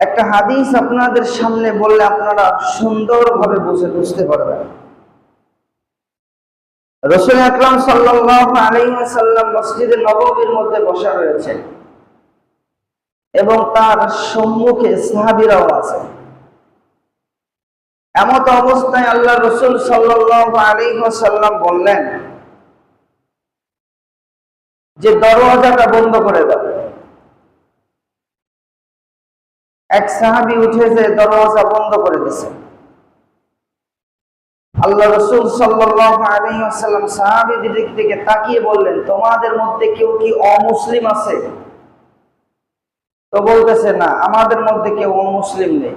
একটা হাদিস আপনাদের সামনে বললে আপনারা সুন্দরভাবে বুঝে বুঝতে পারবেন। রসুল আকরাম ওয়াসাল্লাম মসজিদে নববীর মধ্যে বসা রয়েছে এবং তার সম্মুখে সাহাবীরাও আছে। এমত অবস্থায় আল্লাহ রসুল আলাইহি বললেন যে দরওয়াজাটা বন্ধ করে দাও। এক সাহাবি উঠে যে দরওয়াজা বন্ধ করে দিছে আল্লাহ রসুল সাল্লাম সাহাবিদের দিক থেকে তাকিয়ে বললেন, তোমাদের মধ্যে কেউ কি অমুসলিম আছে? তো বলতেছে, না, আমাদের মধ্যে কেউ অমুসলিম নেই।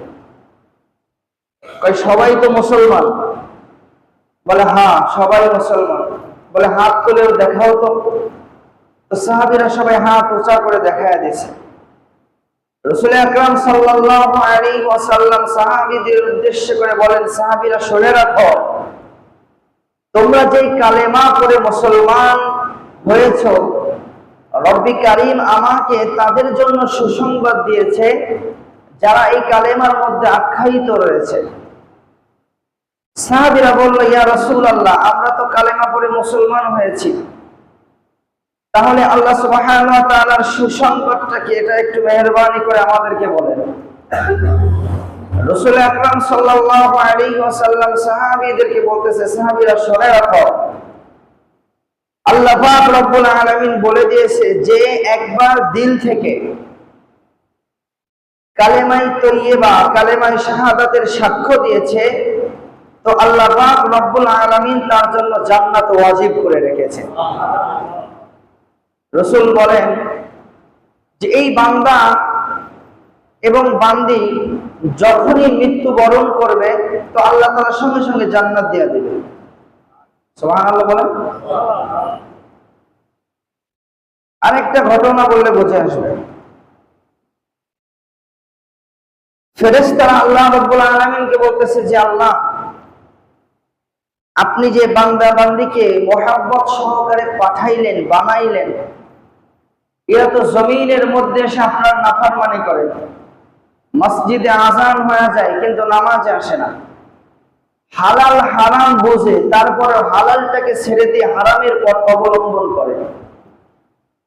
সবাই তো মুসলমান। বলে হ্যাঁ সবাই মুসলমান। বলে, হাত তুলেও দেখাও তো। সাহাবিরা সবাই হাত উঁচা করে দেখায় দিছে রসুল আকরাম সাল্লাল্লাহু আলাইহি ওয়াসাল্লাম সাহাবীদের উদ্দেশ্য করে বলেন, সাহাবীরা শুনে রাখো, তোমরা যেই কালেমা করে মুসলমান হয়েছ, রব্বি কারিম আমাকে তাদের জন্য সুসংবাদ দিয়েছে, যারা এই কালেমার মধ্যে আখ্যায়িত রয়েছে। সাহাবীরা বলল, ইয়া রাসূলুল্লাহ, আমরা তো কালেমা পড়ে মুসলমান হয়েছি। তাহলে আল্লাহ ওয়া সুসংবাদটা কি এটা একটু মেহেরবানি করে আমাদেরকে বলেন। বলে যে, একবার দিল থেকে কালেমাই কালেমাই শাহাদাতের সাক্ষ্য দিয়েছে, তো আল্লাহ রব্বুল আলামিন তার জন্য জান্নাত ওয়াজিব করে রেখেছে। রসুল বলেন যে এই বান্দা এবং বান্দি যখনই মৃত্যুবরণ করবে, তো আল্লাহ তালার সঙ্গে সঙ্গে জান্নাত দিয়ে দেবে। আরেকটা ঘটনা বললে বুঝে আসবে। ফেরেস্তারা আল্লাহ রব্বুল আলমিনকে বলতেছে যে, আল্লাহ, আপনি যে বান্দা বান্দিকে মোহাব্বত সহকারে পাঠাইলেন, বানাইলেন এরা তো জমিনের মধ্যে এসে আপনার নাফারমানি করে। মসজিদে আজান হয়ে যায়, কিন্তু নামাজে আসে না। হালাল হারাম বোঝে, তারপরে হালালটাকে ছেড়ে দিয়ে হারামের পথ অবলম্বন করে।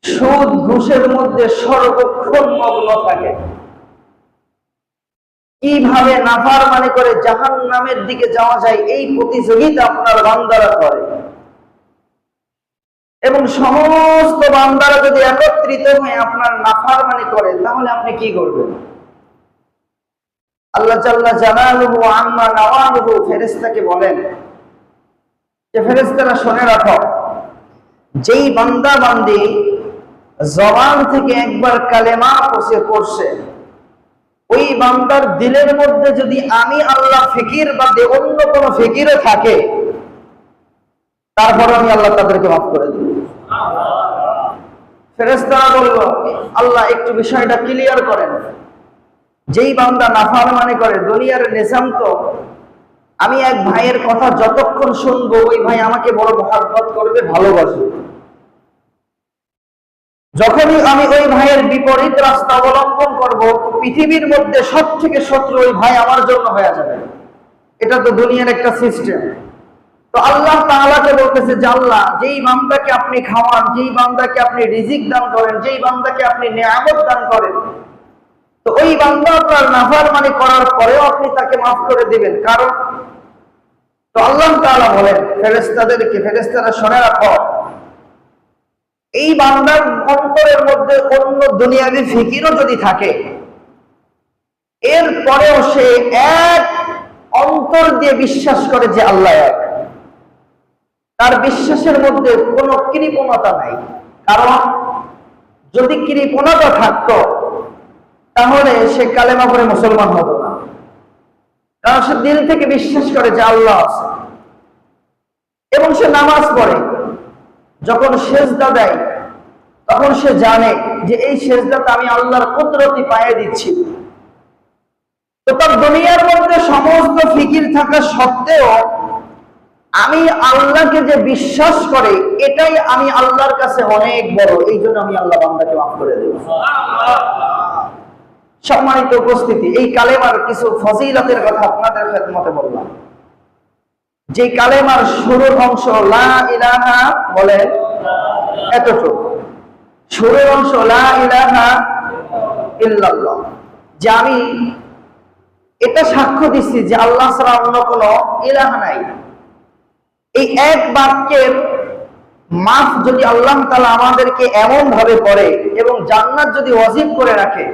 সুদ, ঘুষের মধ্যে সর্বক্ষণ মগ্ন থাকে। কীভাবে নাফার মানে করে জাহান নামের দিকে যাওয়া যায়, এই প্রতিযোগিতা আপনার বান্দারা করে। এবং সমস্ত বান্দারা যদি একত্রিত হয়ে আপনার নাফার মানে করে, তাহলে আপনি কি করবেন? আল্লাহ জাল্লা জালালুহু আম্মা নাওয়ালুহু ফেরেশতাকে বলেন, যে ফেরেশতারা শুনে রাখো, যেই বান্দা বান্দি জবান থেকে একবার কালেমা পৌঁছে পড়ছে, ওই বান্দার দিলের মধ্যে যদি আমি আল্লাহ ফিকির বা অন্য কোনো ফিকিরে থাকে তারপর আমি আল্লাহ তাদেরকে মাফ করে দিই। ফেরেস্তারা বলল, আল্লাহ একটু বিষয়টা ক্লিয়ার করেন। যেই বান্দা নাফার মানে করে, দুনিয়ার নিজাম তো আমি এক ভাইয়ের কথা যতক্ষণ শুনব, ওই ভাই আমাকে বড় মহাব্বত করবে, ভালোবাসবে। যখনই আমি ওই ভাইয়ের বিপরীত রাস্তা অবলম্বন করব, পৃথিবীর মধ্যে সব থেকে শত্রু ওই ভাই আমার জন্য হয়ে যাবে। এটা তো দুনিয়ার একটা সিস্টেম তো আল্লাহ তাআলাকে বলতেছে যে আল্লাহ, যেই বান্দাকে আপনি খাওয়ান, যেই বান্দাকে আপনি রিজিক দান করেন, যেই বান্দাকে আপনি নিয়ামত দান করেন, তো ওই বান্দা আপনার নাফার মানে করার পরেও আপনি তাকে মাফ করে দিবেন। কারণ, তো আল্লাহ তাআলা বলেন, ফেরেশতাদেরকে, ফেরেশতারা শুনে রাখো, এই বান্দার অন্তরের মধ্যে অন্য দুনিয়াবি ফিকিরও যদি থাকে এর পরেও সে এক অন্তর দিয়ে বিশ্বাস করে যে আল্লাহ এক। তার বিশ্বাসের মধ্যে কোনো কৃপণতা নাই। কারণ যদি কৃপণতা থাকতো, তাহলে সে কালেমা করে মুসলমান হতো না। কারণ সে দিল থেকে বিশ্বাস করে যে আল্লাহ আছে। এবং সে নামাজ পড়ে। যখন সেজদা দেয়, তখন সে জানে যে এই সেজদাতে আমি আল্লাহর কুদরতি পায়ে দিচ্ছি। তো তার দুনিয়ার মধ্যে সমস্ত ফিকির থাকা সত্ত্বেও আমি আল্লাহকে যে বিশ্বাস করে, এটাই আমি আল্লাহর কাছে অনেক বড়। এই জন্য আমি আল্লাহ বান্দাকে মাফ করে দেব। সম্মানিত উপস্থিতি, এই কালেমার কিছু ফজিলতের কথা আপনাদের খেদমতে বললাম। যে কালেমার শুরুর অংশ, লা বলেন, এতটুকু। শুরুর অংশ, লা ইলাহা যে আমি এটা সাক্ষ্য দিচ্ছি যে আল্লাহ ছাড়া অন্য কোনো ইলাহা নাই। এই এক বাক্যের মাফ যদি আল্লাহ তালা আমাদেরকে এমন ভাবে করে এবং জান্নাত যদি অজিব করে রাখে,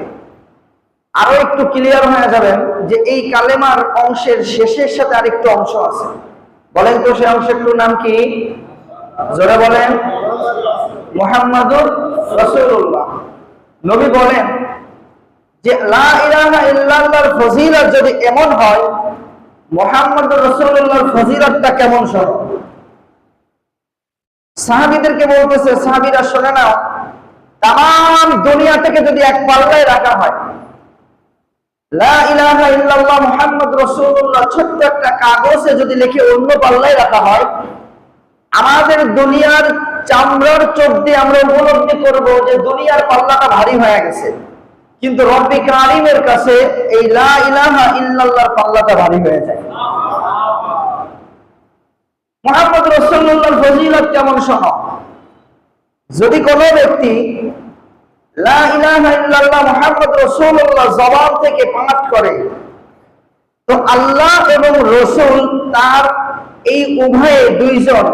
আরও একটু ক্লিয়ার হয়ে যাবেন যে এই কালেমার অংশের শেষের সাথে আরেকটু অংশ আছে। বলেন তো সেই অংশের নাম কি? জোরে বলেন। মোহাম্মদুর রসুল্লাহ নবী বলেন যে, লা ইল্লাল্লাহর ফজিলত যদি এমন হয় মোহাম্মদ রসুল্লাহর ফজিলতটা কেমন সহ সাহাবিদেরকে বলতেছে, সাহাবিরা, শোনে নাও তাম দুনিয়া থেকে যদি এক পাল্লায় রাখা হয় ইল্লাল্লাহ আমাদের দুনিয়ার চামড়ার যে দুনিয়ার পাল্লাটা ভারী হয়ে গেছে। কিন্তু রব্বি কারিমের কাছে এই লা ইলাহা ইল্লাল্লাহর পাল্লাটা ভারী হয়ে যায়। মোহাম্মদ রসুল্লাহর ফজিলত কেমন শোন যদি কোনো ব্যক্তি জবান থেকে পাঠ করে, তো আল্লাহ এবং রসুল তার এই উভয়ে দুইজন।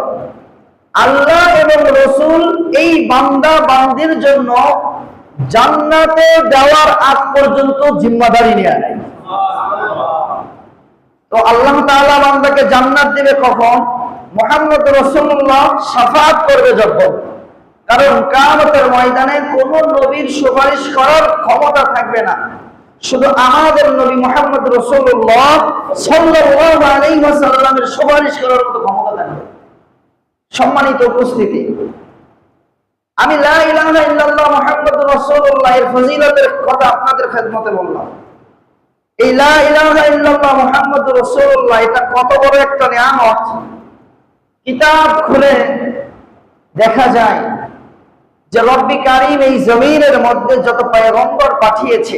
আল্লাহ এবং রসুল এই বান্দা বান্দির জন্য জান্নাতে দেওয়ার আগ পর্যন্ত জিম্মাদারি নেওয়া নেয় তো আল্লাহ তাআলা বান্দাকে জান্নাত দিবে কখন? মোহাম্মদ রসুল্লাহ সাফাত করবে যখন। কারণ কামতের ময়দানে কোন নবীর সুপারিশ করার ক্ষমতা থাকবে না। শুধু আমাদের নবী মোহাম্মদ রসুল্লাহ ওয়াসাল্লামের সুপারিশ করার মতো ক্ষমতা থাকবে। সম্মানিত উপস্থিতি, আমি ইল্লাল্লাহ মুহাম্মাদুর এর ফজিলতের কথা আপনাদের খেদমতে বললাম। এই লা ইলাহা ইল্লাল্লাহ মুহাম্মাদুর এটা কত বড় একটা নিয়ামত। কিতাব খুলে দেখা যায় যে রব্বি কারিম এই জমিনের মধ্যে যত পয়গম্বর পাঠিয়েছে,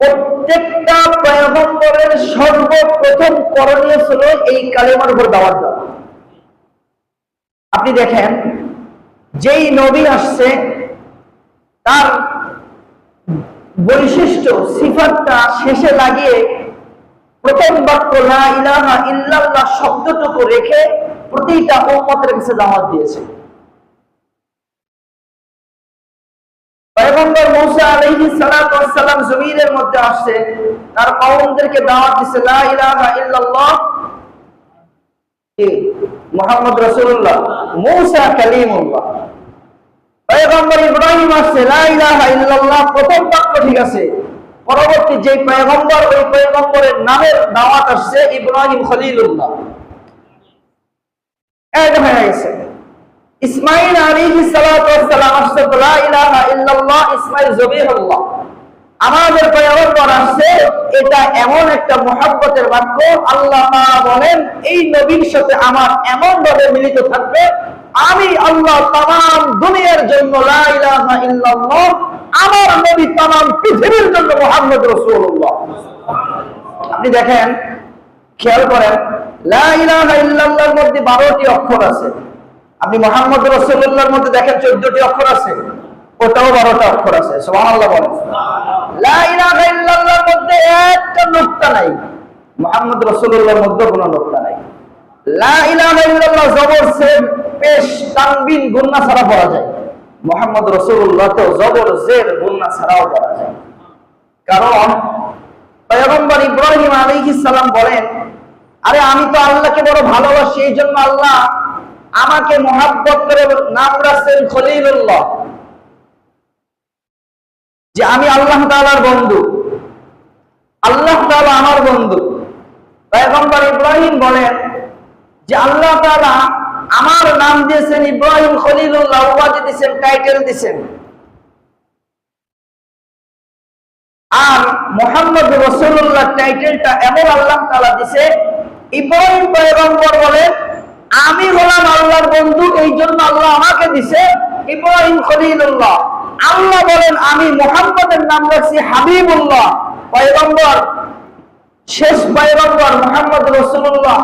প্রত্যেকটা পয়গম্বরের সর্বপ্রথম করণীয় ছিল এই কালেমার উপর দাওয়াত দেওয়া। আপনি দেখেন, যেই নবী আসছে, তার বৈশিষ্ট্য, সিফাতটা শেষে লাগিয়ে প্রথম বাক্য, লা ইলাহা ইল্লাল্লাহ শব্দটুকু রেখে প্রতিটা উম্মতের কাছে দাওয়াত দিয়েছে। পয়গম্বর মূসা আলাইহিস সালাতু ওয়াস সালাম জমিনের মধ্যে আসছে, তার কওমদেরকে দাওয়াত লা ইলাহা ইল্লাল্লাহ মুহাম্মদ রাসূলুল্লাহ। কালিমুল্লাহ। পয়গম্বর ইব্রাহিম আসছে, লা ইলাহা ইল্লাল্লাহ প্রথম বাক্য ঠিক আছে। পরবর্তী যে পয়গম্বর, ওই পয়গম্বরের নামের দাওয়াত আসছে ইব্রাহিম খলিলুল্লাহ। হয়ে গেছে ইসমাইল সালাম আসছে ইলাহা ইল্লাল্লাহ, ইসমাইল জবিহুল্লাহ আমাদের পয়গম্বর আসছে, এটা এমন একটা মোহাব্বতের বাক্য, আল্লাহ বলেন, এই নবীর সাথে আমার এমন ভাবে মিলিত থাকবে, আমি আল্লাহ তাম, দুনিয়ার জন্য লা ইলাহা ইল্লাল্লাহ আমার নবী তাম পৃথিবীর জন্য মোহাম্মদ রাসূলুল্লাহ। আপনি দেখেন, খেয়াল করেন মধ্যে 12টি অক্ষর আছে। আপনি মোহাম্মদ রাসূলুল্লাহর মধ্যে দেখেন 14টি অক্ষর আছে। ওটাও 12টা অক্ষর আছে। ইলাহা মধ্যে একটা নুকতা নাই। মোহাম্মদ রাসূলুল্লাহর মধ্যে কোনো নুকতা নাই। লা ইলাহা জবর সে পেশ গুন্না ছাড়া পড়া যায়। মোহাম্মদ রাসূলুল্লাহ তো জবর জের গুন্না ছাড়াও পড়া যায়। কারণ পয়গম্বর ইব্রাহিম আলাইহিস সালাম বলেন, আরে আমি তো আল্লাহকে বড় ভালোবাসি, এই জন্য আল্লাহ আমাকে মহাব্বত করে নাম রাখছেন খলিলুল্লাহ। যে আমি আল্লাহ তাআলার বন্ধু, আল্লাহ তাআলা আমার বন্ধু। পয়গম্বর ইব্রাহিম বলেন, যে আল্লাহ তাআলা আমার নাম দিয়েছেন ইব্রাহিম খলিলুল্লাহ, উপাধি দিয়েছেন টাইটেল দিয়েছেন। আর মোহাম্মদ রসুল্লাহ টাইটেলটা এমন আল্লাহ তাআলা দিছে ইব্রাহিম পয়গম্বর বলেন আমি হলাম আল্লাহর বন্ধু এই জন্য আল্লাহ আমাকে দিছে ইব্রাহিম খলিলুল্লাহ। আল্লাহ বলেন, আমি মোহাম্মদের নাম রাখছি হাবিবুল্লাহ। পয়গম্বর শেষ পয়গম্বর মোহাম্মদ রসুল্লাহ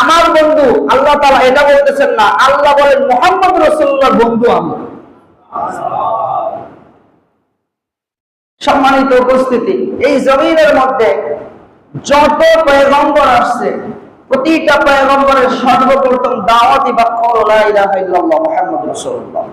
আমার বন্ধু, আল্লাহ তাআলা এটা বলতেছেন না, আল্লাহ বলেন, মোহাম্মদ রসুল্লাহর বন্ধু আমি। সম্মানিত উপস্থিতি, এই জমিনের মধ্যে যত পয়গম্বর আসছে, প্রতিটা পয়গম্বরের সর্বপ্রথম দাওয়াতি বাক্য হলো, লা ইলাহা ইল্লাল্লাহ, মুহাম্মদ রাসূলুল্লাহ।